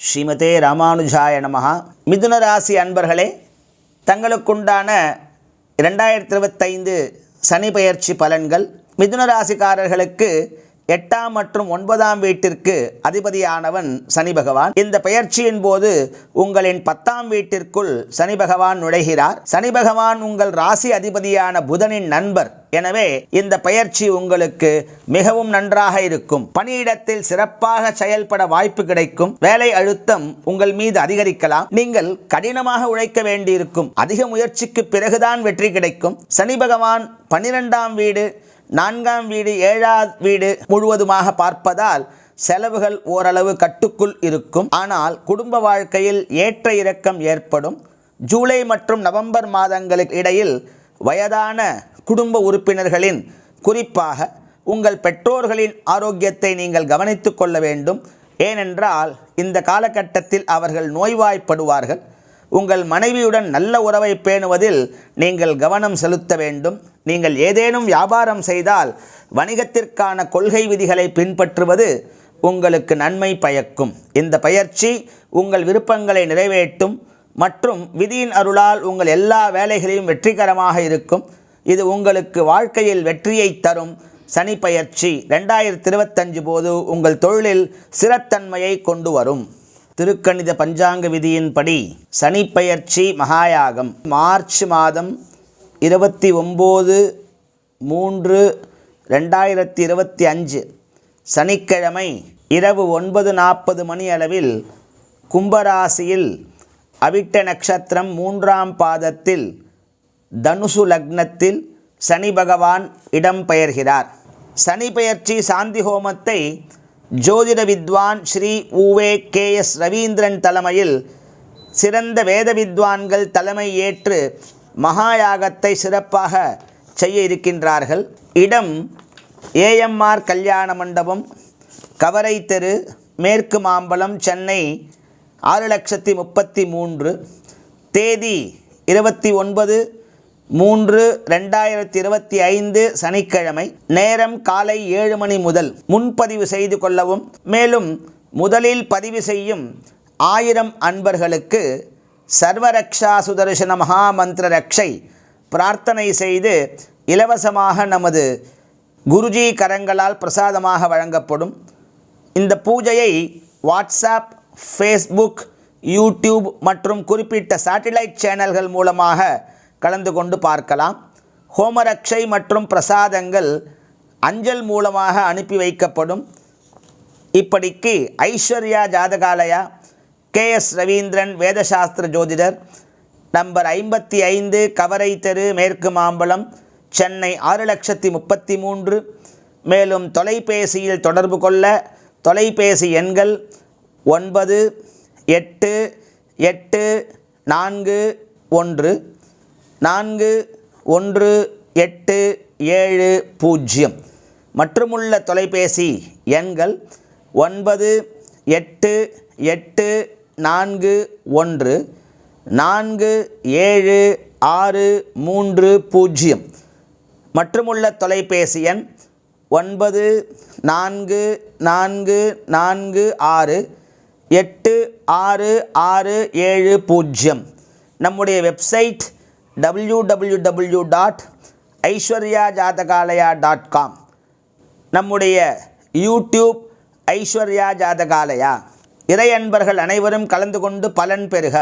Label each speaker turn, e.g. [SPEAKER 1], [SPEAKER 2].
[SPEAKER 1] ஸ்ரீமதே ராமானுஜாய நமஹா. மிதுன ராசி அன்பர்களே தங்களுக்குண்டான இரண்டாயிரத்தி இருபத்தைந்து சனி பயிற்சி பலன்கள் மிதுன ராசிக்காரர்களுக்கு எட்டாம் மற்றும் ஒன்பதாம் வீட்டிற்கு அதிபதியானவன் சனி பகவான். இந்த பெயர்ச்சியின் போது உங்களின் பத்தாம் வீட்டிற்குள் சனி பகவான் நுழைகிறார். சனி பகவான் உங்கள் ராசி அதிபதியான புதனின் நண்பர். எனவே இந்த பயிற்சி உங்களுக்கு மிகவும் நன்றாக இருக்கும். பணியிடத்தில் சிறப்பாக செயல்பட வாய்ப்பு கிடைக்கும். வேலை அழுத்தம் உங்கள் மீது அதிகரிக்கலாம். நீங்கள் கடினமாக உழைக்க வேண்டியிருக்கும். அதிக முயற்சிக்கு பிறகுதான் வெற்றி கிடைக்கும். சனி பகவான் பன்னிரெண்டாம் வீடு நான்காம் வீடு ஏழாவது வீடு முழுவதுமாக பார்ப்பதால் செலவுகள் ஓரளவு கட்டுக்குள் இருக்கும். ஆனால் குடும்ப வாழ்க்கையில் ஏற்ற இறக்கம் ஏற்படும். ஜூலை மற்றும் நவம்பர் மாதங்களுக்கு இடையில் வயதான குடும்ப உறுப்பினர்களின் குறிப்பாக உங்கள் பெற்றோர்களின் ஆரோக்கியத்தை நீங்கள் கவனித்துக் கொள்ள வேண்டும். ஏனென்றால் இந்த காலகட்டத்தில் அவர்கள் நோய்வாய்ப்படுவார்கள். உங்கள் மனைவியுடன் நல்ல உறவை பேணுவதில் நீங்கள் கவனம் செலுத்த வேண்டும். நீங்கள் ஏதேனும் வியாபாரம் செய்தால் வணிகத்திற்கான கொள்கை விதிகளை பின்பற்றுவது உங்களுக்கு நன்மை பயக்கும். இந்த பயிற்சி உங்கள் விருப்பங்களை நிறைவேற்றும் மற்றும் விதியின் அருளால் உங்கள் எல்லா வேலைகளையும் வெற்றிகரமாக இருக்கும். இது உங்களுக்கு வாழ்க்கையில் வெற்றியை தரும். சனி பயிற்சி ரெண்டாயிரத்தி இருபத்தஞ்சு போது உங்கள் தொழிலில் சிறத்தன்மையை கொண்டு வரும். திருக்கணித பஞ்சாங்க விதியின்படி சனிப்பெயர்ச்சி மகாயாகம். மார்ச் மாதம் இருபத்தி ஒம்பது மூன்று ரெண்டாயிரத்தி இருபத்தி அஞ்சு சனிக்கிழமை இரவு ஒன்பது நாற்பது மணி அளவில் கும்பராசியில் அவிட்ட நட்சத்திரம் மூன்றாம் பாதத்தில் தனுசு லக்னத்தில் சனி பகவான் இடம்பெயர்கிறார் சனி பெயர்ச்சி சாந்தி ஹோமத்தை ஜோதிட வித்வான் ஸ்ரீ உவே கே எஸ் ரவீந்திரன் தலைமையில் சிறந்த வேத வித்வான்கள் தலைமை ஏற்று மகாயாகத்தை சிறப்பாக செய்ய இருக்கின்றார்கள். இடம் ஏஎம்ஆர் கல்யாண மண்டபம் கவரை தெரு மேற்கு மாம்பலம் சென்னை ஆறு லட்சத்தி முப்பத்தி மூன்று தேதி இருபத்தி ஒன்பது மூன்று ரெண்டாயிரத்தி இருபத்தி ஐந்து சனிக்கிழமை நேரம் காலை ஏழு மணி முதல் முன்பதிவு செய்து கொள்ளவும் மேலும் முதலில் பதிவு செய்யும் ஆயிரம் அன்பர்களுக்கு சர்வரக்ஷா சுதர்சன மகாமந்திர ரக்ஷை பிரார்த்தனை செய்து இலவசமாக நமது குருஜி கரங்களால் பிரசாதமாக வழங்கப்படும். இந்த பூஜையை வாட்ஸ்அப் ஃபேஸ்புக் யூடியூப் மற்றும் குறிப்பிட்ட சேட்டிலைட் சேனல்கள் மூலமாக கலந்து கொண்டு பார்க்கலாம். ஹோமரக்ஷை மற்றும் பிரசாதங்கள் அஞ்சல் மூலமாக அனுப்பி வைக்கப்படும். இப்படிக்கு ஐஸ்வர்யா ஜாதகாலயா கே எஸ் ரவீந்திரன் வேதசாஸ்திர ஜோதிடர் நம்பர் ஐம்பத்தி ஐந்து கவரை தெரு மேற்கு மாம்பலம் சென்னை ஆறு லட்சத்தி முப்பத்தி மூன்று. மேலும் தொலைபேசியில் தொடர்பு கொள்ள தொலைபேசி எண்கள் ஒன்பது எட்டு எட்டு நான்கு ஒன்று. நான்கு ஒன்று எட்டு ஏழு பூஜ்ஜியம். மற்றுமுள்ள தொலைபேசி எண்கள் ஒன்பது எட்டு எட்டு நான்கு ஒன்று நான்கு ஏழு ஆறு மூன்று பூஜ்ஜியம். மற்றுமுள்ள தொலைபேசி எண் ஒன்பது நான்கு நான்கு நான்கு ஆறு எட்டு ஆறு ஆறு ஏழு பூஜ்ஜியம். நம்முடைய website W W W dot Aishwarya Jathakalaya dot com நம்முடைய யூடியூப் ஐஸ்வர்யா ஜாதகாலயா இறை அன்பர்கள் அனைவரும் கலந்து கொண்டு பலன் பெறுக.